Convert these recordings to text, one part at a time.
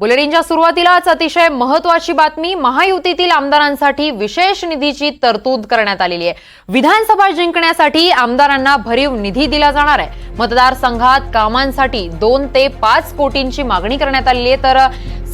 बुलेटिनच्या सुरुवातीलाच अतिशय महत्वाची बातमी महायुतीतील आमदारांसाठी विशेष निधीची तरतूद करण्यात आलेली आहे. विधानसभा जिंकण्यासाठी आमदारांना भरीव निधी दिला जाणार आहे. मतदारसंघात कामांसाठी दोन ते पाच कोटींची मागणी करण्यात आलेली आहे. तर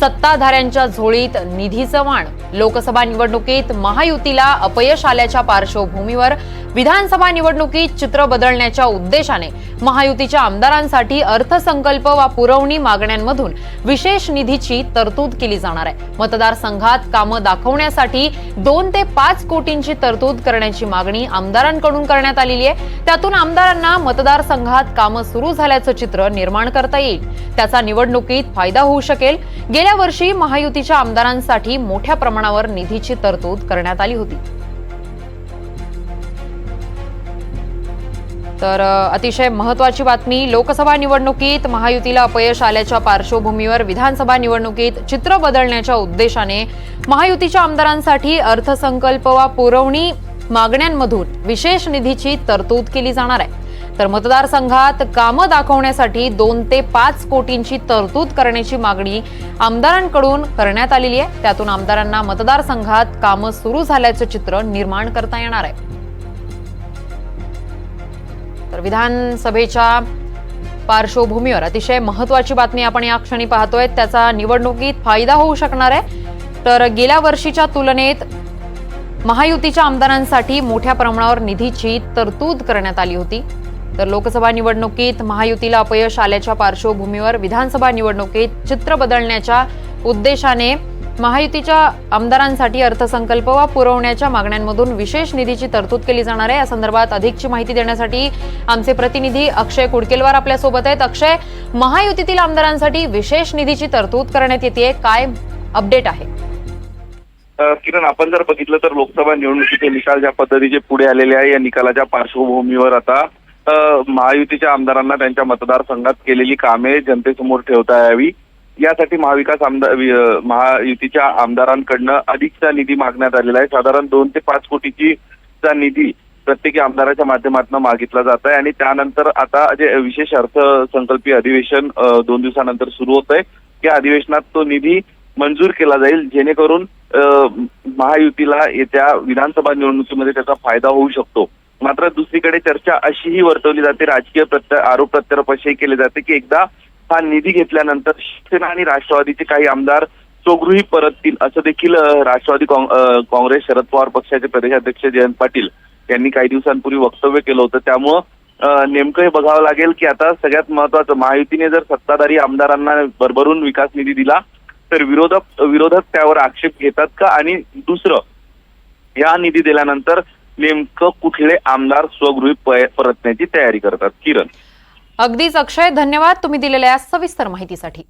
सत्ताधाऱ्यांच्या झोळीत निधीचं वाण लोकसभा निवडणुकीत महायुतीला अपयश आल्याच्या पार्श्वभूमीवर विधानसभा निवडणुकीत चित्र बदलण्याच्या उद्देशाने महायुतीच्या आमदारांसाठी अर्थसंकल्प वा पुरवणी मागण्यांमधून विशेष निधीची तरतूद केली जाणार आहे. मतदारसंघात कामं दाखवण्यासाठी दोन ते पाच कोटींची तरतूद करण्याची मागणी आमदारांकडून करण्यात आलेली आहे. त्यातून आमदारांना मतदारसंघात कामं सुरू झाल्याचं चित्र निर्माण करता येईल. त्याचा निवडणुकीत फायदा होऊ शकेल. गेल्या वर्षी महायुतीच्या आमदारांसाठी मोठ्या प्रमाणावर निधीची तरतूद करण्यात आली होती. तर अतिशय महत्वाची बातमी लोकसभा निवडणुकीत महायुतीला अपयश आल्याच्या पार्श्वभूमीवर विधानसभा निवडणुकीत चित्र बदलण्याच्या उद्देशाने महायुतीच्या आमदारांसाठी अर्थसंकल्प वा पुरवणी मागण्यांमधून विशेष निधीची तरतूद केली जाणार आहे. तर मतदारसंघात कामं दाखवण्यासाठी दोन ते पाच कोटींची तरतूद करण्याची मागणी आमदारांकडून करण्यात आलेली आहे. त्यातून आमदारांना मतदारसंघात कामं सुरू झाल्याचं चित्र निर्माण करता येणार आहे. तर विधानसभेच्या पार्श्वभूमीवर अतिशय महत्वाची बातमी आपण या क्षणी पाहतोय. त्याचा निवडणुकीत फायदा होऊ शकणार आहे. तर गेल्या वर्षीच्या तुलनेत महायुतीच्या आमदारांसाठी मोठ्या प्रमाणावर निधीची तरतूद करण्यात आली होती. तर लोकसभा निवडणुकीत महायुतीला अपयश आल्याच्या पार्श्वभूमीवर विधानसभा निवडणुकीत चित्र बदलण्याच्या उद्देशाने महायुतीच्या आमदारांसाठी अर्थसंकल्प वा पुरवण्याच्या मागण्यांमधून विशेष निधीची तरतूद केली जाणार आहे. या संदर्भात अधिकची माहिती देण्यासाठी आमचे प्रतिनिधी अक्षय कुडकेलवार आपल्यासोबत आहेत. अक्षय महायुतीतील आमदारांसाठी विशेष निधीची तरतूद करण्यात येते काय अपडेट आहे? किरण आपण जर बघितलं तर लोकसभा निवडणुकीचे निकाल ज्या पद्धतीचे पुढे आलेले आहे या निकालाच्या पार्श्वभूमीवर आता महायुतीच्या आमदारांना त्यांच्या मतदारसंघात केलेली कामे जनतेसमोर ठेवता यावी. यासाठी महाविकास आमदार महायुतीच्या आमदारांकडनं अधिकचा निधी मागण्यात आलेला आहे. साधारण दोन ते पाच कोटीची चा निधी प्रत्येकी आमदाराच्या माध्यमातून मागितला जात आहे आणि त्यानंतर आता जे विशेष अर्थसंकल्पीय अधिवेशन दोन दिवसानंतर सुरू होत आहे. या अधिवेशनात तो निधी मंजूर केला जाईल जेणेकरून महायुतीला येत्या विधानसभा निवडणुकीमध्ये त्याचा फायदा होऊ शकतो. मात्र दुसरीकडे चर्चा अशीही वर्तवली जाते राजकीय प्रत्य आरोप प्रत्यारोपाशी केले जाते की एकदा हा निधी घेतल्यानंतर शिवसेना आणि राष्ट्रवादीचे काही आमदार स्वगृही परततील असं देखील राष्ट्रवादी काँग्रेस शरद पवार पक्षाचे प्रदेशाध्यक्ष जयंत पाटील यांनी काही दिवसांपूर्वी वक्तव्य केलं होतं. त्यामुळं नेमकं हे बघावं लागेल की आता सगळ्यात महत्वाचं महायुतीने जर सत्ताधारी आमदारांना भरभरून विकास निधी दिला तर विरोधक विरोधक त्यावर आक्षेप घेतात का? आणि दुसरं या निधी दिल्यानंतर नेमकं कुठले आमदार स्वगृही परतण्याची तयारी करतात. किरण. अगदीच अक्षय धन्यवाद. तुम्ही दिलेल्या सविस्तर माहितीसाठी.